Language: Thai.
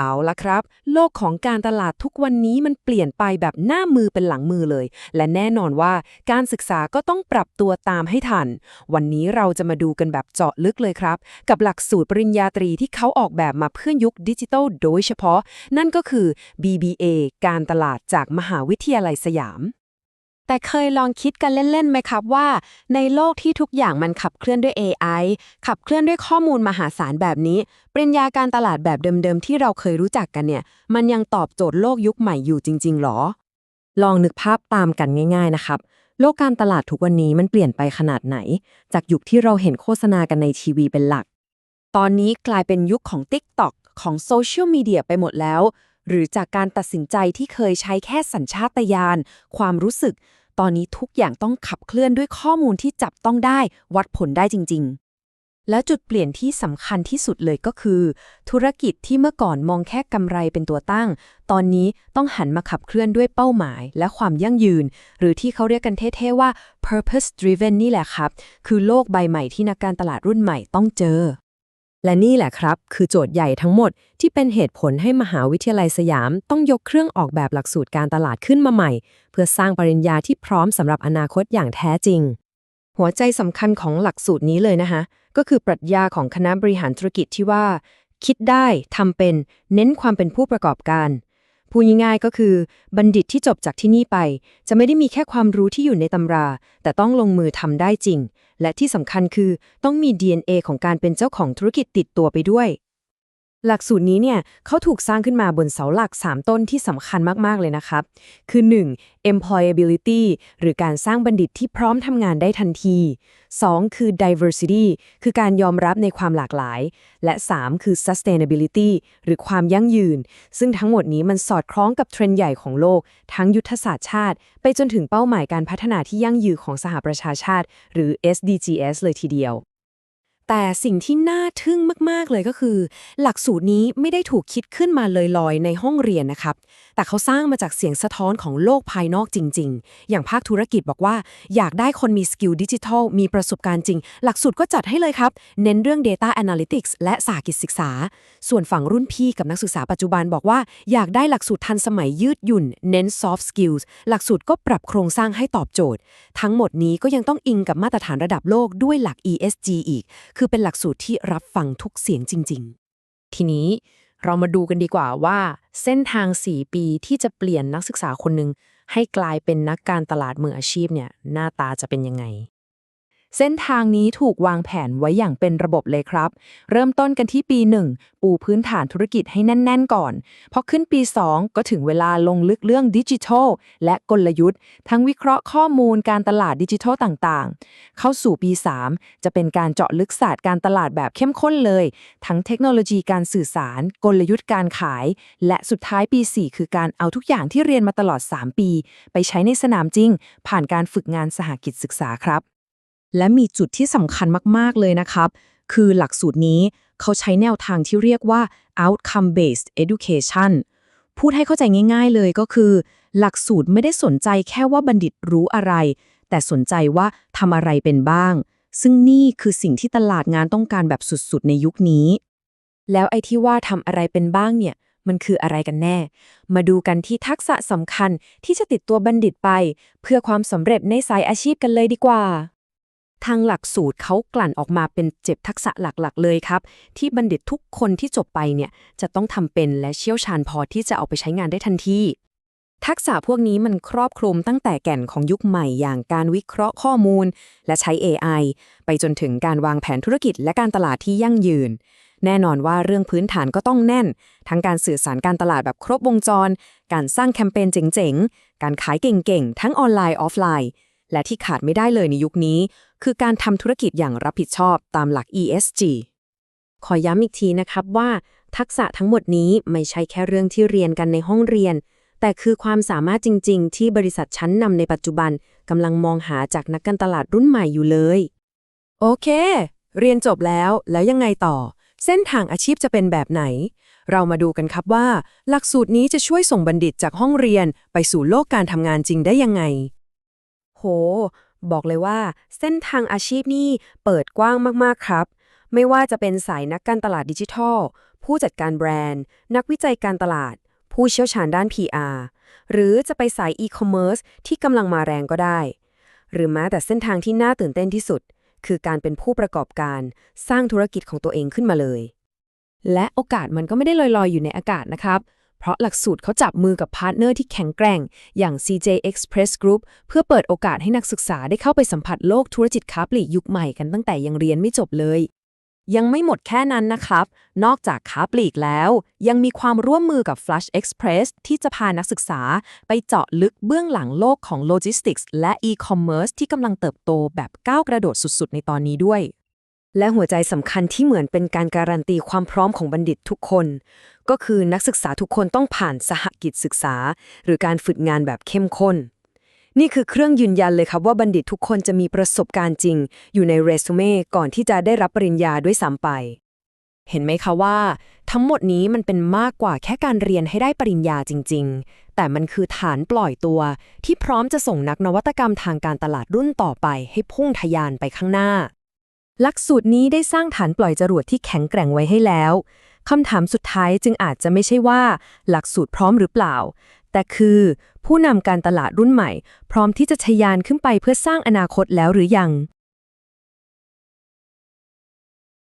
เอาละครับ โลกของการตลาดทุกวันนี้มันเปลี่ยนไปแบบหน้ามือเป็นหลังมือเลย และแน่นอนว่าการศึกษาก็ต้องปรับตัวตามให้ทัน วันนี้เราจะมาดูกันแบบเจาะลึกเลยครับ กับหลักสูตรปริญญาตรีที่เขาออกแบบมาเพื่อยุคดิจิทัลโดยเฉพาะ นั่นก็คือ BBA การตลาดจากมหาวิทยาลัยสยาม แต่เคยลองคิดกันเล่นๆไหมครับว่า ในโลกที่ทุกอย่างมันขับเคลื่อนด้วย AI ขับเคลื่อนด้วยข้อมูลมหาศาลแบบนี้ปริญญาการตลาดแบบเดิมๆ ที่เราเคยรู้จักกันเนี่ย มันยังตอบโจทย์โลกยุคใหม่อยู่จริง ๆหรอ ลองนึกภาพตามกันง่าย ๆ นะครับ โลกการตลาดทุกวันนี้มันเปลี่ยนไปขนาดไหน จากยุคที่เราเห็นโฆษณากันในทีวีเป็นหลัก ตอนนี้กลายเป็นยุคของ TikTok ของโซเชียลมีเดียไปหมดแล้ว หรือจากการตัดสินใจที่เคยใช้แค่สัญชาตญาณความรู้สึก ตอนนี้ทุกอย่างต้องขับเคลื่อนด้วยข้อมูลที่จับต้องได้วัดผลได้จริง ๆ แล้วจุดเปลี่ยนที่สำคัญที่สุดเลยก็คือ ธุรกิจที่เมื่อก่อนมองแค่กำไรเป็นตัวตั้ง ตอนนี้ต้องหันมาขับเคลื่อนด้วยเป้าหมาย และความยั่งยืน หรือที่เขาเรียกกันเท่ๆว่า purpose driven นี่แหละครับ คือโลกใบใหม่ที่นักการตลาดรุ่นใหม่ต้องเจอ และนี่แหละครับ คือโจทย์ใหญ่ทั้งหมดที่เป็นเหตุผลให้มหาวิทยาลัยสยาม ต้องยกเครื่องออกแบบหลักสูตรการตลาดขึ้นมาใหม่ เพื่อสร้างปริญญาที่พร้อมสำหรับอนาคตอย่างแท้จริง หัวใจสำคัญของหลักสูตรนี้เลยนะคะ ก็คือปรัชญาของคณะบริหารธุรกิจที่ว่า คิดได้ทำเป็น เน้นความเป็นผู้ประกอบการ พูดง่ายๆก็คือ บัณฑิตที่จบจากที่นี่ไป จะไม่ได้มีแค่ความรู้ที่อยู่ในตำรา แต่ต้องลงมือทำได้จริง และที่สำคัญคือต้องมี DNA ของการเป็นเจ้าของธุรกิจติดตัวไปด้วย หลักสูตรนี้เนี่ยเขาถูกสร้างขึ้นมาบนเสาหลัก 3 ต้นที่สำคัญมาก ๆ เลยนะครับ คือ 1. employability หรือการสร้างบัณฑิตที่พร้อมทำงานได้ทันที 2. คือ diversity คือการยอมรับในความหลากหลาย และ 3. คือ sustainability หรือความยั่งยืน ซึ่งทั้งหมดนี้มันสอดคล้องกับเทรนด์ใหญ่ของโลก ทั้งยุทธศาสตร์ชาติ ไปจนถึงเป้าหมายการพัฒนาที่ยั่งยืนของสหประชาชาติ หรือ SDGs เลยทีเดียว แต่สิ่งที่น่าทึ่งมาก ๆ เลยก็คือ หลักสูตรนี้ไม่ได้ถูกคิดขึ้นมาลอยๆ ในห้องเรียนนะครับ แต่เขาสร้างมาจากเสียงสะท้อนของโลกภายนอกจริง ๆ อย่างภาคธุรกิจบอกว่า อยากได้คนมีสกิลดิจิทัล มีประสบการณ์จริง หลักสูตรก็จัดให้เลยครับ เน้นเรื่อง Data Analytics และสาหกิจศึกษา ส่วนฝั่งรุ่นพี่กับนักศึกษาปัจจุบันบอกว่า อยากได้หลักสูตรทันสมัยยืดหยุ่น เน้น soft skills หลักสูตรก็ปรับโครงสร้างให้ตอบโจทย์ ทั้งหมดนี้ก็ยังต้องอิงกับมาตรฐานระดับโลกด้วยหลัก ESG อีกคือเป็นหลักสูตรที่รับฟังทุกเสียงจริง ๆ ทีนี้เรามาดูกันดีกว่าว่า เส้นทาง 4 ปีที่จะเปลี่ยนนักศึกษาคนหนึ่งให้กลายเป็นนักการตลาดมืออาชีพเนี่ยหน้าตาจะเป็นยังไง เส้นทางนี้ถูกวางแผนไว้อย่างเป็นระบบเลยครับ เริ่มต้นกันที่ปี 1 ปูพื้นฐานธุรกิจให้แน่น ๆ ก่อน พอขึ้นปี 2 ก็ถึงเวลาลงลึกเรื่องดิจิทัล และกลยุทธ์ ทั้งวิเคราะห์ข้อมูลการตลาดดิจิทัลต่างๆ เข้าสู่ปี 3 จะเป็นการเจาะลึกศาสตร์การตลาดแบบเข้มข้นเลย ทั้งเทคโนโลยีการสื่อสาร กลยุทธ์การขาย และสุดท้ายปี 4 คือการเอาทุกอย่างที่เรียนมาตลอด 3 ปี ไปใช้ในสนามจริง ผ่านการฝึกงานสหกิจศึกษาครับ และมีจุดที่สำคัญมาก ๆ เลยนะครับ คือหลักสูตรนี้เขาใช้แนวทางที่เรียกว่า outcome based education พูดให้เข้าใจง่าย ๆ เลยก็คือ หลักสูตรไม่ได้สนใจแค่ว่าบัณฑิตรู้อะไร แต่สนใจว่าทำอะไรเป็นบ้าง ซึ่งนี่คือสิ่งที่ตลาดงานต้องการแบบสุด ๆ ในยุคนี้ แล้วไอ้ที่ว่าทำอะไรเป็นบ้างเนี่ยมันคืออะไรกันแน่ มาดูกันที่ทักษะสำคัญที่จะติดตัวบัณฑิตไป เพื่อความสำเร็จในสายอาชีพกันเลยดีกว่า ทางหลักสูตรเขากลั่นออกมาเป็นเจ็บทักษะหลักๆ เลยครับ ที่บัณฑิตทุกคนที่จบไปเนี่ยจะต้องทำเป็นและเชี่ยวชาญพอที่จะเอาไปใช้งานได้ทันทีทักษะพวกนี้มันครอบคลุมตั้งแต่แก่นของยุคใหม่อย่างการวิเคราะห์ข้อมูล และใช้ AI ไปจนถึงการวางแผนธุรกิจและการตลาดที่ยั่งยืน แน่นอนว่าเรื่องพื้นฐานก็ต้องแน่น ทั้งการสื่อสารการตลาดแบบครบวงจร การสร้างแคมเปญเจ๋งๆ การขายเก่งๆ ทั้งออนไลน์ออฟไลน์ และที่ขาดไม่ได้เลยในยุคนี้ คือการทำธุรกิจอย่างรับผิดชอบตามหลัก ESG ขอย้ำอีกทีนะครับว่า ทักษะทั้งหมดนี้ไม่ใช่แค่เรื่องที่เรียนกันในห้องเรียน แต่คือความสามารถจริง ๆ ที่บริษัทชั้นนำในปัจจุบันกำลังมองหาจากนักการตลาดรุ่นใหม่อยู่เลย โอเค เรียนจบแล้วแล้วยังไงต่อ เส้นทางอาชีพจะเป็นแบบไหน เรามาดูกันครับว่า หลักสูตรนี้จะช่วยส่งบัณฑิตจากห้องเรียนไปสู่โลกการทำงานจริงได้ยังไง โห บอกเลยว่า เส้นทางอาชีพนี่เปิดกว้างมาก ๆ ครับ ไม่ว่าจะเป็นสายนักการตลาดดิจิทัล ผู้จัดการแบรนด์ นักวิจัยการตลาด ผู้เชี่ยวชาญด้าน PR หรือจะไปสายอีคอมเมิร์ซที่กำลังมาแรงก็ได้ หรือแม้แต่เส้นทางที่น่าตื่นเต้นที่สุด คือการเป็นผู้ประกอบการสร้างธุรกิจของตัวเองขึ้นมาเลย และโอกาสมันก็ไม่ได้ลอยๆอยู่ในอากาศนะครับ เพราะหลักสูตรเขาจับมือกับพาร์ทเนอร์ที่แข็งแกร่ง อย่าง CJ Express Group เพื่อเปิดโอกาสให้นักศึกษาได้เข้าไปสัมผัสโลกธุรกิจค้าปลีกยุคใหม่กันตั้งแต่ยังเรียนไม่จบเลย ยังไม่หมดแค่นั้นนะครับ นอกจากค้าปลีกแล้ว ยังมีความร่วมมือกับ Flash Express ที่จะพานักศึกษาไปเจาะลึกเบื้องหลังโลกของโลจิสติกส์และ e-commerce ที่กำลังเติบโตแบบก้าวกระโดดสุดๆ ในตอนนี้ด้วยและหัวใจสำคัญที่เหมือนเป็นการการันตีความพร้อมของบัณฑิตทุกคน ก็คือนักศึกษาทุกคนต้องผ่านสหกิจศึกษา หรือการฝึกงานแบบเข้มข้น นี่คือเครื่องยืนยันเลยครับว่าบัณฑิตทุกคนจะมีประสบการณ์จริง อยู่ในเรซูเม่ก่อนที่จะได้รับปริญญาด้วยซ้ำไปเห็นไหมคะว่า ทั้งหมดนี้มันเป็นมากกว่าแค่การเรียนให้ได้ปริญญาจริง ๆ แต่มันคือฐานปล่อยตัว ที่พร้อมจะส่งนักนวัตกรรมทางการตลาดรุ่นต่อไป ให้พุ่งทะยานไปข้างหน้า หลักสูตรนี้ได้สร้างฐานปล่อยจรวดที่แข็งแกร่งไว้ให้แล้ว คำถามสุดท้ายจึงอาจจะไม่ใช่ว่า หลักสูตรพร้อมหรือเปล่า แต่คือ ผู้นำการตลาดรุ่นใหม่ พร้อมที่จะชยานขึ้นไปเพื่อสร้างอนาคตแล้วหรือยัง